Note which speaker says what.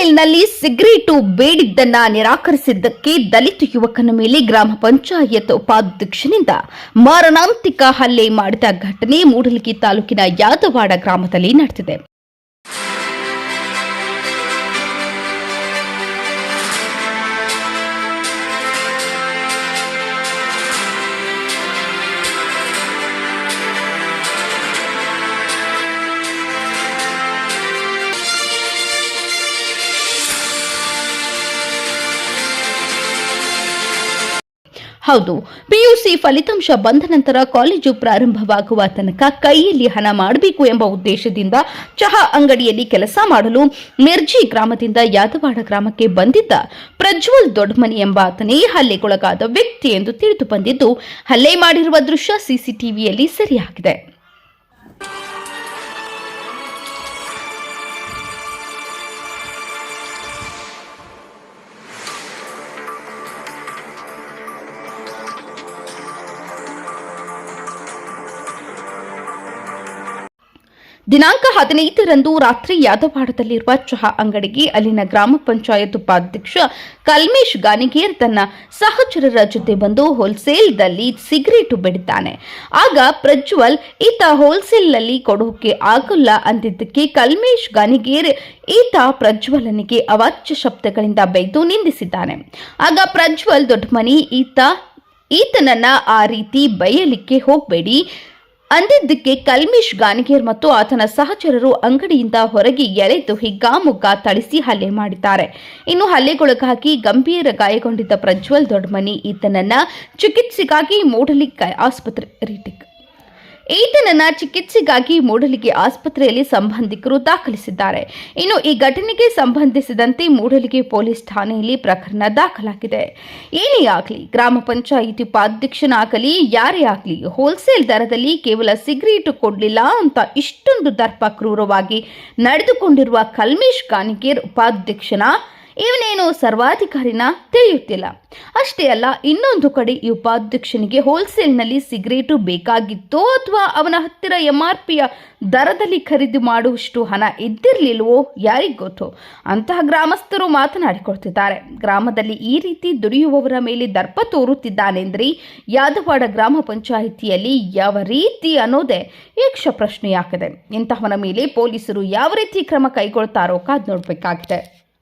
Speaker 1: ಹೋಲ್ಸೇಲ್ನಲ್ಲಿ cigarette ಬೇಡಿದ್ದನ್ನ ನಿರಾಕರಿಸಿದ್ದಕ್ಕೆ ದಲಿತ ಯುವಕನ ಮೇಲೆ ಗ್ರಾಮ ಪಂಚಾಯತ್ ಉಪಾಧ್ಯಕ್ಷನಿಂದ ಮಾರಣಾಂತಿಕ ಹಲ್ಲೆ ಮಾಡಿದ ಘಟನೆ ಮೂಡಲಗಿ ತಾಲೂಕಿನ ಯಾದವಾಡ ಗ್ರಾಮದಲ್ಲಿ ನಡೆದಿದೆ. ಹೌದು. ಪಿಯುಸಿ ಫಲಿತಾಂಶ ಬಂದ ನಂತರ ಕಾಲೇಜು ಪ್ರಾರಂಭವಾಗುವ ತನಕ ಕೈಯಲ್ಲಿ ಹಣ ಮಾಡಬೇಕು ಎಂಬ ಉದ್ದೇಶದಿಂದ ಚಹಾ ಅಂಗಡಿಯಲ್ಲಿ ಕೆಲಸ ಮಾಡಲು ಮಿರ್ಜಿ ಗ್ರಾಮದಿಂದ ಯಾದವಾಡ ಗ್ರಾಮಕ್ಕೆ ಬಂದಿದ್ದ ಪ್ರಜ್ವಲ್ ದೊಡ್ಡಮನಿ ಎಂಬ ಆತನೇ ಹಲ್ಲೆಗೊಳಗಾದ ವ್ಯಕ್ತಿ ಎಂದು ತಿಳಿದು ಬಂದಿದ್ದು, ಹಲ್ಲೆ ಮಾಡಿರುವ ದೃಶ್ಯ ಸಿಸಿಟಿವಿಯಲ್ಲಿ ಸೆರೆಯಾಗಿದೆ. ದಿನಾಂಕ ಹದಿನೈದರಂದು ರಾತ್ರಿ ಯಾದವಾಡದಲ್ಲಿರುವ ಚಹಾ ಅಂಗಡಿಗೆ ಅಲ್ಲಿನ ಗ್ರಾಮ ಪಂಚಾಯತ್ ಉಪಾಧ್ಯಕ್ಷ ಕಲ್ಮೇಶ್ ಗಾನಿಗೇರ್ ತನ್ನ ಸಹಚರರ ಜೊತೆ ಬಂದು ಹೋಲ್ಸೇಲ್ದಲ್ಲಿ ಸಿಗರೇಟು ಬಿಡಿದ್ದಾನೆ ಆಗ ಪ್ರಜ್ವಲ್, ಈತ ಹೋಲ್ಸೇಲ್ನಲ್ಲಿ ಕೊಡೋಕೆ ಆಗಲ್ಲ ಅಂದಿದ್ದಕ್ಕೆ ಕಲ್ಮೇಶ್ ಗಾನಿಗೇರ್ ಈತ ಪ್ರಜ್ವಲನಿಗೆ ಅವಾಚ್ಯ ಶಬ್ದಗಳಿಂದ ಬೈದು ನಿಂದಿಸಿದ್ದಾನೆ. ಆಗ ಪ್ರಜ್ವಲ್ ದೊಡ್ಡಮನಿ ಈತ, ಈತನನ್ನ ಆ ರೀತಿ ಬೈಯಲಿಕ್ಕೆ ಹೋಗಬೇಡಿ. ಅಂದಿದ್ದಕ್ಕೆ ಕಲ್ಮೇಶ್ ಗಾನಿಗೇರ್ ಮತ್ತು ಆತನ ಸಹಚರರು ಅಂಗಡಿಯಿಂದ ಹೊರಗೆ ಎಳೆದು ಹಿಗ್ಗಾಮುಗ್ಗ ಥಳಿಸಿ ಹಲ್ಲೆ ಮಾಡಿದ್ದಾರೆ. ಇನ್ನು ಹಲ್ಲೆಗೊಳಗಾಗಿ ಗಂಭೀರ ಗಾಯಗೊಂಡಿದ್ದ ಪ್ರಜ್ವಲ್ ದೊಡ್ಡಮನಿ ಈತನನ್ನ ಚಿಕಿತ್ಸೆಗಾಗಿ ಮೂಡಲಿಕ್ಕ ಆಸ್ಪತ್ರೆ, ರೀಟಿಕ್. ಈತನನ್ನ ಚಿಕಿತ್ಸೆಗಾಗಿ ಮೂಡಲಿಗೆ ಆಸ್ಪತ್ರೆಯಲ್ಲಿ ಸಂಬಂಧಿಕರು ದಾಖಲಿಸಿದ್ದಾರೆ. ಇನ್ನು ಈ ಘಟನೆಗೆ ಸಂಬಂಧಿಸಿದಂತೆ ಮೂಡಲಿಗೆ ಪೊಲೀಸ್ ಠಾಣೆಯಲ್ಲಿ ಪ್ರಕರಣ ದಾಖಲಾಗಿದೆ. ಏನೇ ಆಗಲಿ, ಗ್ರಾಮ ಪಂಚಾಯಿತಿ ಉಪಾಧ್ಯಕ್ಷನಾಗಲಿ, ಯಾರೇ ಆಗಲಿ ಹೋಲ್ಸೇಲ್ ದರದಲ್ಲಿ ಕೇವಲ ಸಿಗರೇಟು ಕೊಡಲಿಲ್ಲ ಅಂತ ಇಷ್ಟೊಂದು ದರ್ಪ ಕ್ರೂರವಾಗಿ ನಡೆದುಕೊಂಡಿರುವ ಕಲ್ಮೇಶ್ ಕಾನಿಗೇರ್ ಉಪಾಧ್ಯಕ್ಷನ ಇವನೇನು ಸರ್ವಾಧಿಕಾರಿನ ತಿಳಿಯುತ್ತಿಲ್ಲ. ಅಷ್ಟೇ ಅಲ್ಲ, ಇನ್ನೊಂದು ಕಡೆ ಈ ಉಪಾಧ್ಯಕ್ಷನಿಗೆ ಹೋಲ್ಸೇಲ್ನಲ್ಲಿ ಸಿಗರೇಟು ಬೇಕಾಗಿತ್ತೋ ಅಥವಾ ಅವನ ಹತ್ತಿರ ಎಂ ಆರ್ ಪಿಯ ದರದಲ್ಲಿ ಖರೀದಿ ಮಾಡುವಷ್ಟು ಹಣ ಇದ್ದಿರಲಿಲ್ವೋ ಯಾರಿಗೊತ್ತು ಅಂತಹ ಗ್ರಾಮಸ್ಥರು ಮಾತನಾಡಿಕೊಳ್ತಿದ್ದಾರೆ. ಗ್ರಾಮದಲ್ಲಿ ಈ ರೀತಿ ದುಡಿಯುವವರ ಮೇಲೆ ದರ್ಪ ತೋರುತ್ತಿದ್ದಾನೆಂದ್ರೆ, ಯಾದವಾಡ ಗ್ರಾಮ ಪಂಚಾಯಿತಿಯಲ್ಲಿ ಯಾವ ರೀತಿ ಅನ್ನೋದೇ ಯಕ್ಷ ಪ್ರಶ್ನೆಯಾಗಿದೆ. ಇಂತಹವನ ಮೇಲೆ ಪೊಲೀಸರು ಯಾವ ರೀತಿ ಕ್ರಮ ಕೈಗೊಳ್ತಾರೋ ಕಾದ್ ನೋಡಬೇಕಾಗಿದೆ.